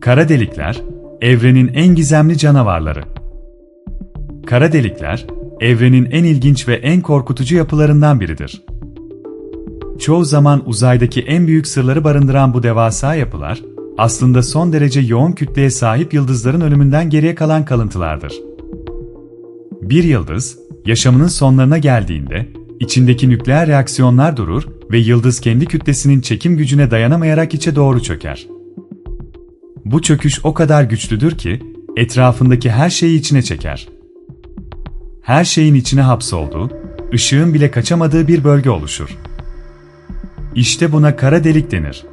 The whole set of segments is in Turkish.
Kara delikler, evrenin en gizemli canavarları. Kara delikler, evrenin en ilginç ve en korkutucu yapılarından biridir. Çoğu zaman uzaydaki en büyük sırları barındıran bu devasa yapılar, aslında son derece yoğun kütleye sahip yıldızların ölümünden geriye kalan kalıntılardır. Bir yıldız, yaşamının sonlarına geldiğinde, içindeki nükleer reaksiyonlar durur ve yıldız kendi kütlesinin çekim gücüne dayanamayarak içe doğru çöker. Bu çöküş o kadar güçlüdür ki, etrafındaki her şeyi içine çeker. Her şeyin içine hapsolduğu, ışığın bile kaçamadığı bir bölge oluşur. İşte buna kara delik denir.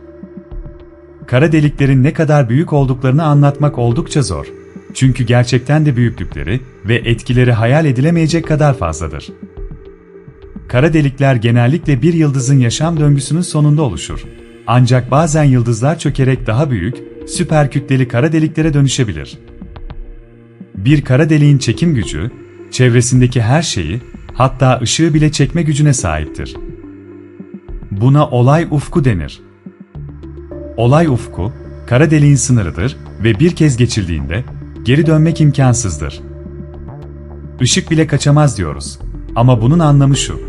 Kara deliklerin ne kadar büyük olduklarını anlatmak oldukça zor. Çünkü gerçekten de büyüklükleri ve etkileri hayal edilemeyecek kadar fazladır. Kara delikler genellikle bir yıldızın yaşam döngüsünün sonunda oluşur. Ancak bazen yıldızlar çökerek daha büyük, süper kütleli kara deliklere dönüşebilir. Bir kara deliğin çekim gücü, çevresindeki her şeyi, hatta ışığı bile çekme gücüne sahiptir. Buna olay ufku denir. Olay ufku, kara deliğin sınırıdır ve bir kez geçildiğinde geri dönmek imkansızdır. Işık bile kaçamaz diyoruz. Ama bunun anlamı şu.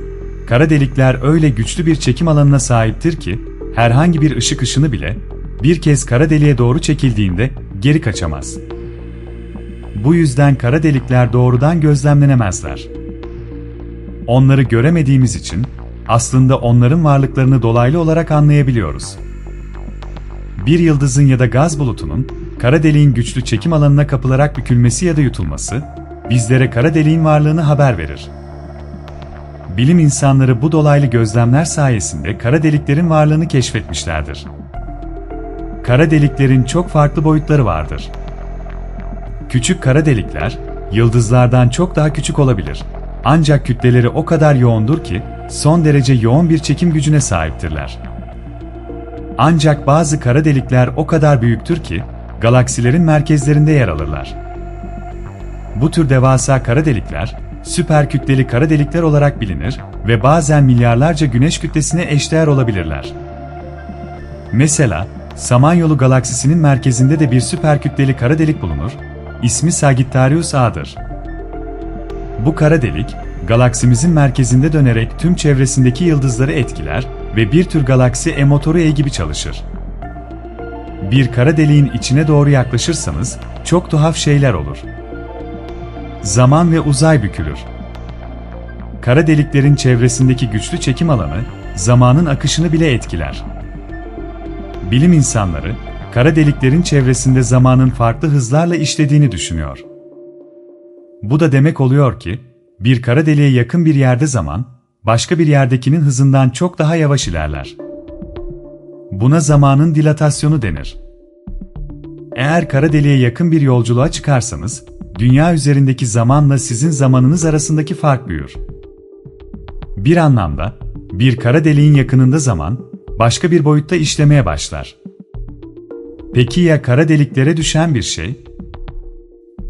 Kara delikler öyle güçlü bir çekim alanına sahiptir ki herhangi bir ışık ışını bile bir kez kara deliğe doğru çekildiğinde geri kaçamaz. Bu yüzden kara delikler doğrudan gözlemlenemezler. Onları göremediğimiz için aslında onların varlıklarını dolaylı olarak anlayabiliyoruz. Bir yıldızın ya da gaz bulutunun kara deliğin güçlü çekim alanına kapılarak bükülmesi ya da yutulması bizlere kara deliğin varlığını haber verir. Bilim insanları bu dolaylı gözlemler sayesinde kara deliklerin varlığını keşfetmişlerdir. Kara deliklerin çok farklı boyutları vardır. Küçük kara delikler, yıldızlardan çok daha küçük olabilir. Ancak kütleleri o kadar yoğundur ki, son derece yoğun bir çekim gücüne sahiptirler. Ancak bazı kara delikler o kadar büyüktür ki, galaksilerin merkezlerinde yer alırlar. Bu tür devasa kara delikler, süper kütleli kara delikler olarak bilinir ve bazen milyarlarca güneş kütlesine eşdeğer olabilirler. Mesela, Samanyolu galaksisinin merkezinde de bir süper kütleli kara delik bulunur, ismi Sagittarius A'dır. Bu kara delik, galaksimizin merkezinde dönerek tüm çevresindeki yıldızları etkiler ve bir tür galaksi e-motoru E gibi çalışır. Bir kara deliğin içine doğru yaklaşırsanız çok tuhaf şeyler olur. Zaman ve uzay bükülür. Kara deliklerin çevresindeki güçlü çekim alanı zamanın akışını bile etkiler. Bilim insanları kara deliklerin çevresinde zamanın farklı hızlarla işlediğini düşünüyor. Bu da demek oluyor ki bir kara deliğe yakın bir yerde zaman başka bir yerdekinin hızından çok daha yavaş ilerler. Buna zamanın dilatasyonu denir. Eğer kara deliğe yakın bir yolculuğa çıkarsanız, dünya üzerindeki zamanla sizin zamanınız arasındaki fark büyür. Bir anlamda, bir kara deliğin yakınında zaman, başka bir boyutta işlemeye başlar. Peki ya kara deliklere düşen bir şey?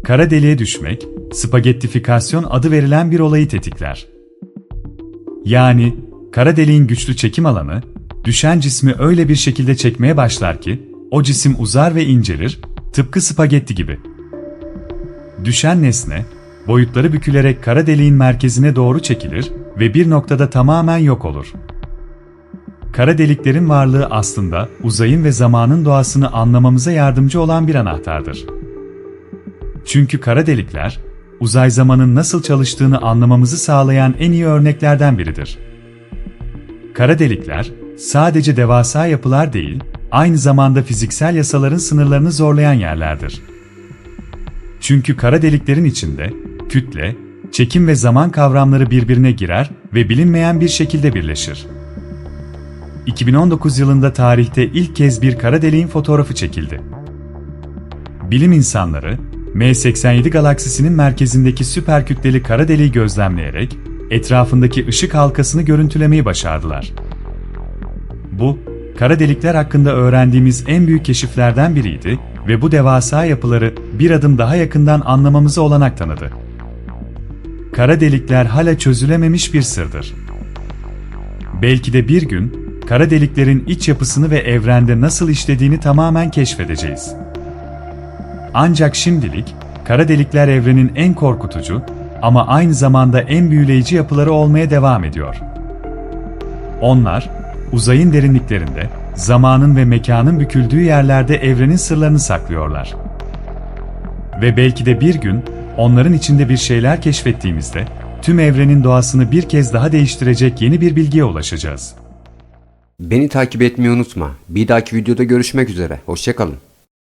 Kara deliğe düşmek, spagettifikasyon adı verilen bir olayı tetikler. Yani, kara deliğin güçlü çekim alanı, düşen cismi öyle bir şekilde çekmeye başlar ki, o cisim uzar ve incelir, tıpkı spagetti gibi. Düşen nesne, boyutları bükülerek kara deliğin merkezine doğru çekilir ve bir noktada tamamen yok olur. Kara deliklerin varlığı aslında uzayın ve zamanın doğasını anlamamıza yardımcı olan bir anahtardır. Çünkü kara delikler, uzay zamanın nasıl çalıştığını anlamamızı sağlayan en iyi örneklerden biridir. Kara delikler, sadece devasa yapılar değil, aynı zamanda fiziksel yasaların sınırlarını zorlayan yerlerdir. Çünkü kara deliklerin içinde kütle, çekim ve zaman kavramları birbirine girer ve bilinmeyen bir şekilde birleşir. 2019 yılında tarihte ilk kez bir kara deliğin fotoğrafı çekildi. Bilim insanları, M87 galaksisinin merkezindeki süper kütleli kara deliği gözlemleyerek etrafındaki ışık halkasını görüntülemeyi başardılar. Bu, kara delikler hakkında öğrendiğimiz en büyük keşiflerden biriydi ve bu devasa yapıları bir adım daha yakından anlamamıza olanak tanıdı. Kara delikler hala çözülememiş bir sırdır. Belki de bir gün kara deliklerin iç yapısını ve evrende nasıl işlediğini tamamen keşfedeceğiz. Ancak şimdilik kara delikler evrenin en korkutucu ama aynı zamanda en büyüleyici yapıları olmaya devam ediyor. Onlar, uzayın derinliklerinde, zamanın ve mekanın büküldüğü yerlerde evrenin sırlarını saklıyorlar. Ve belki de bir gün, onların içinde bir şeyler keşfettiğimizde, tüm evrenin doğasını bir kez daha değiştirecek yeni bir bilgiye ulaşacağız. Beni takip etmeyi unutma. Bir dahaki videoda görüşmek üzere. Hoşçakalın.